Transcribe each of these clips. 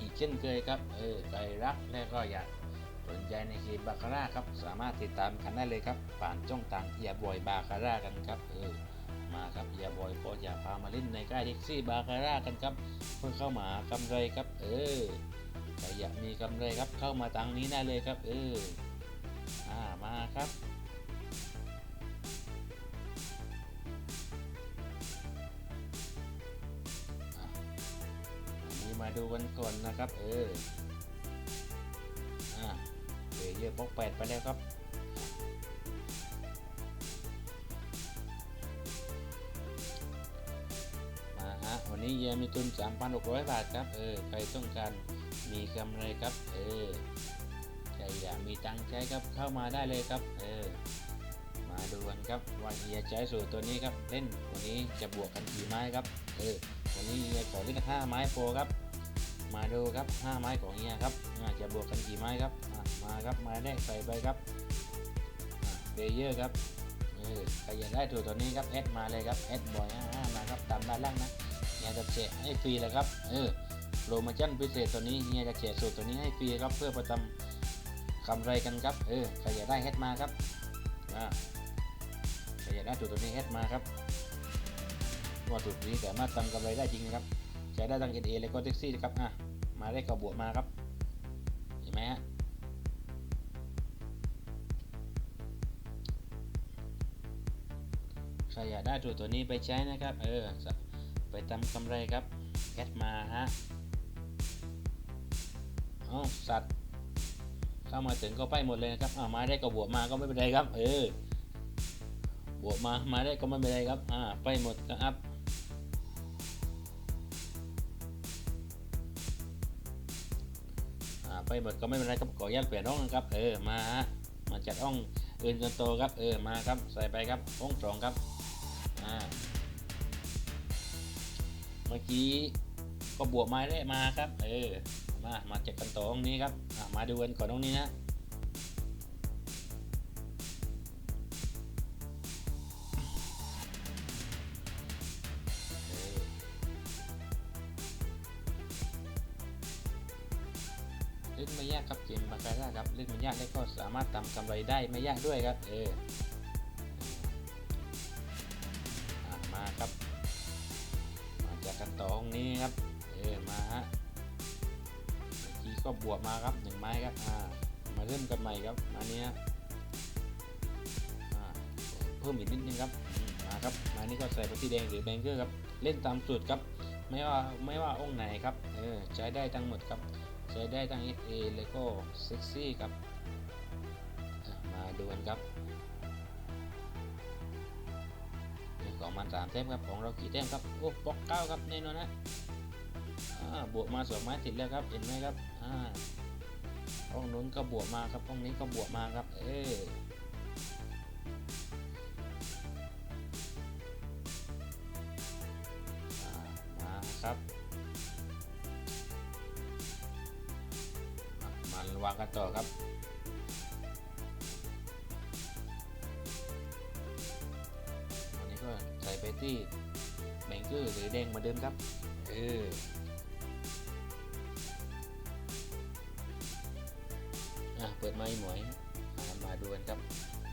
อีกเช่นเคยครับ เออใครรักและก็อยากสนใจในเกมบาคาร่าครับ สามารถติดตามกันได้เลยครับ ผ่านช่องทางเฮียบอยบาคาร่ากันครับ เออ มาครับเฮียบอยก็อยากพามาเล่นในค่ายเด็กซี่บาคาร่ากันครับ เพื่อเข้ามาหากำไรครับ เออใครอยากมีกำไรครับ เข้ามาทางนี้ได้เลยครับ เออ อ่า มาครับ มาดูกันก่อนนะครับ เอออ่าเยเยอะปอกแปดไปแล้วครับมาฮะวันนี้เยมีทุน 3,600 บาทครับ เออ ใครต้องการมีกำไรครับ เออใครอยากมีตังค์ใช้ครับเข้ามาได้เลยครับ เออมาดูกันครับว่าเฮียใช้สูตรตัวนี้ครับเล่นวันนี้จะบวกกันกี่ไม้ครับ เออวันนี้เฮียขอเล่นห้าไม้โปรครับ มาดูครับห้าไม้ของเฮียครับจะบวกกันกี่ไม้ครับมาครับไม้แรกใส่ไปครับเบเยอร์ครับเออใครอยากได้ถูกตัวนี้ครับแอดมาเลยครับแอดบอยห้ามาครับตามด้านล่างนะเฮียจะแจกให้ฟรีเลยครับเออโปรโมชั่นพิเศษตัวนี้เฮียจะแจกสูตรตัวนี้ให้ฟรีครับเพื่อประจำกำไรกันครับเออใครอยากได้แอดมาครับอ่าใครอยากได้ถูกตัวนี้แอดมาครับว่าถูกนี้แต่มารถทำกำไรได้จริงนะครับ ใช้ได้ทั้ง NA และก็แท็กซี่นะครับอะมาได้ก็บวกมาครับเห็นไหมฮะใครอยากได้ตัวตัวนี้ไปใช้นะครับเออไปทำกำไรครับแอดมาฮะเอาสัตว์เข้ามาถึงก็ไปหมดเลยนะครับอ่ามาได้ก็บวกมาก็ไม่เป็นไรครับ เออบวกมามาได้ก็ไม่เป็นไรครับอ่าไปหมดก็อัพ ไปหมดก็ไม่เป็นไรครับขออนุญาตเปลี่ยนห้องนะครับ เออมามาจัดห้องอื่นกันโตครับ เออมาครับใส่ไปครับห้องสองครับอ่าเมื่อกี้ก็บวกไม้ได้มาครับ เออมามาจัดกันโตห้องนี้ครับมาดูกันก่อนห้องนี้นะ ล่นไม่ยากครับเกมบาคาร่าครับเล่นไม่ยากแล้วก็สามารถทำกำไรได้ไม่ยากด้วยครับ เออมาครับ มาจากกันต่อห้องนี้ครับ เออมาฮะเมื่อกี้ก็บวกมาครับหนึ่งไม้ครับอ่ามาเริ่มกันใหม่ครับมาเนี้ยเพิ่มอีกนิดนึงครับมาครับมานี่ก็ใส่ไปที่แดงหรือแบงเกอร์ครับเล่นตามสูตรครับไม่ว่าไม่ว่าองค์ไหนครับเออใช้ได้ทั้งหมดครับ ใช้ได้ทั้ง FA แล้วก็เซ็กซี่ครับ มาดูกันครับของมันสามแต้มครับ ของเรากี่แต้มครับ โอ้ปอกเก้าครับแน่นอนนะบวกมาสองไม้ติดแล้วครับ เห็นไหมครับห้องนู้นก็บวกมาครับห้องนี้ก็บวกมาครับ เออมาครับ มาวางกันต่อครับวันนี้ก็ใส่ไปที่แบงเกอร์หรือแดงเหมาเดิมครับ เอออะเปิดไม้หมวยอะมาดูกันครับ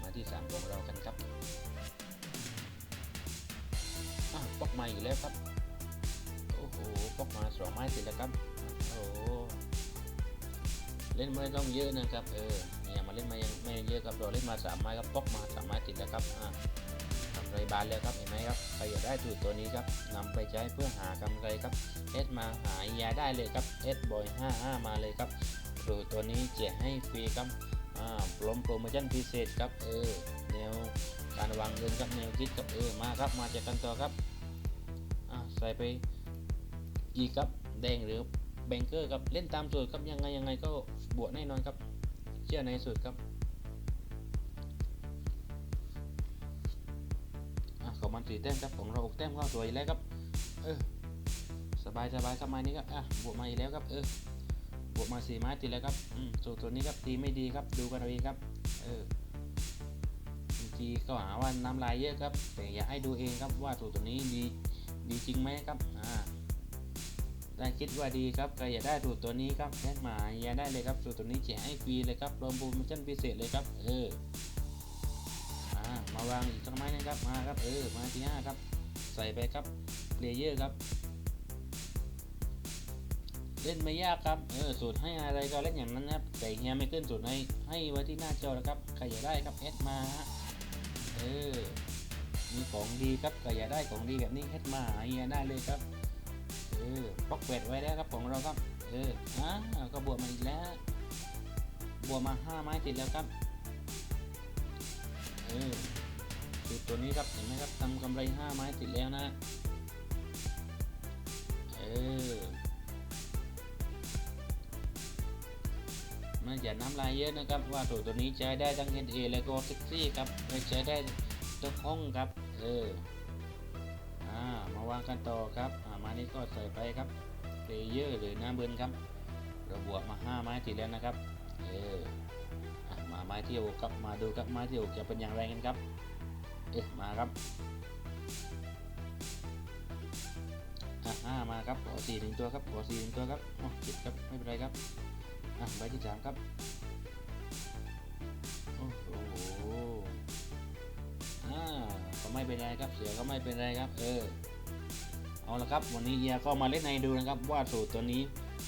มาที่สามของเรากันครับอะปอกไม้อีกแล้วครับ โอ้โหปอกมาสองไม้ติดแล้วครับ โอ้โเล่นไม่ต้องเยอะนะครับ เอออย่ามาเล่นไมายังไม่เยอะครับเราเล่นมาสามไม้ครับปอกมาสามไม้ติดแล้วครับอ่าทำไรบานแล้วครับเห็นไหมครับใครอยากได้สูตรตัวนี้ครับนำไปใช้เพื่อหากำไรครับเอสมาหายาได้เลยครับเอสบอย55มาเลยครับสูตรตัวนี้แจกให้ฟรีครับอ่าพร้อมโปรโมชั่นพิเศษครับเออแนวการวางเงินครับแนวคิดครับเออมาครับมาจากกันต่อครับอ่าใส่ไปอีกครับแดงหรือ แบงเกอร์ครับเล่นตามสูตรครับยังไงยังไงก็บวกแน่นอนครับเชื่อในสูตรครับอของมันสี่แต้มครับของเราหกแต้มก็สวยแล้วครับเออสบายสบายครับม้นี้ครับอะบวกมาอีกแล้วครับเออบวกมาสี่ไม้ติดแล้วครับอืมสูตรตัวนี้ครับตีไม่ดีครับดูกันเอาเองครับเออบางทีก็หาว่าน้ำลายเยอะครับ แต่อยากให้ดูเองครับว่าสูตรตัวนี้ดีดีจริงไหมครับอ่า ถ้าคิดว่าดีครับใครอยากได้สูตรตัวนี้ครับแอดมาอยากได้เลยครับสูตรตัวนี้แจกให้ฟรีเลยครับรวมโปรโมชั่นพิเศษเลยครับ เออมามาวางอีกสักไม้นะครับมาครับเออม้ที่ห้าครับ ใส่ไปครับเลเยอร์ครับ เล่นไม่ยากครับเออสูตรให้อะไรก็เล่นอย่างนั้นครับแต่เฮียไม่ขึ้นสูตรให้ให้ไว้ที่หน้าจอแล้วครับใครอยากได้ครับแอดมาเออมีของดีครับใครอยากได้ของดีแบบนี้แอดมาหาเฮียได้เลยครับ เออปอกเวดไว้แล้วครับของเราครับ เอออ่าก็บวกมาอีกแล้ว บวกมาห้าไม้ติดแล้วครับ เออสูตรตัวนี้ครับเห็นไหมครับทำกำไรห้าไม้ติดแล้วนะ เออมันอย่าน้ำลายเยอะนะครับ ว่าสูตรตัวนี้ใช้ได้ทั้ง NA และก็เซ็กซี่ครับใช้ได้ทุกห้องครับ เออ อ่ามาวางกันต่อครับามานี่ก็ใส่ไปครับเลเยอร์หรือหน้าเบิร์นครับเราบวกมา 5 ไม้ติดแล้วนะครับเออมาไม้ที่หกครับมาดูครับไม้ที่หกจะเป็นอย่างไรกันครับเอ๊ะมาครับอะห้ามาครับขอสี่หนึ่งตัวครับขอสี่หนึ่งตัวครับอ๋อผิดครับไม่เป็นไรครับอะใบที่สามครับโอ้โหอ่าก็ไม่เป็นไรครับเสียก็ไม่เป็นไรครับ เออ เอาละครับ วันนี้เฮียก็มาเล่นให้ดูนะครับ ว่าสูตรตัวนี้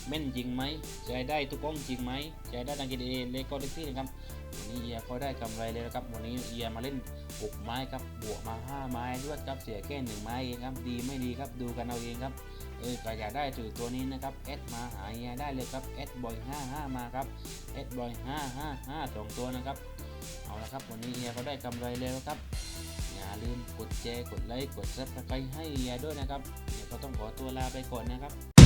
แม่นจริงไหมใช้ได้ทุกกล้องจริงไหมใช้ได้ดังกิเอเลโก้เล็กซี่นะครับวันนี้เฮียก็ได้กำไรเลยนะครับ วันนี้เฮียมาเล่น6ไม้ครับบวกมา 5 ไม้ด้วยครับเสียแค่หนึ่งไม้เองครับ ดีไม่ดีครับดูกันเอาเองครับเออใครอยากได้สูตรตัวนี้นะครับแอดมาหาเฮียได้เลยครับแอดบอย55มาครับแอดบอย555สองตัวนะครับเอาละครับวันนี้เฮียก็ได้กำไรแล้วครับ อย่าลืมกดแชร์กดไลค์กดซับสไครต์ให้เฮียด้วยนะครับเฮียก็ต้องขอตัวลาไปก่อนนะครับ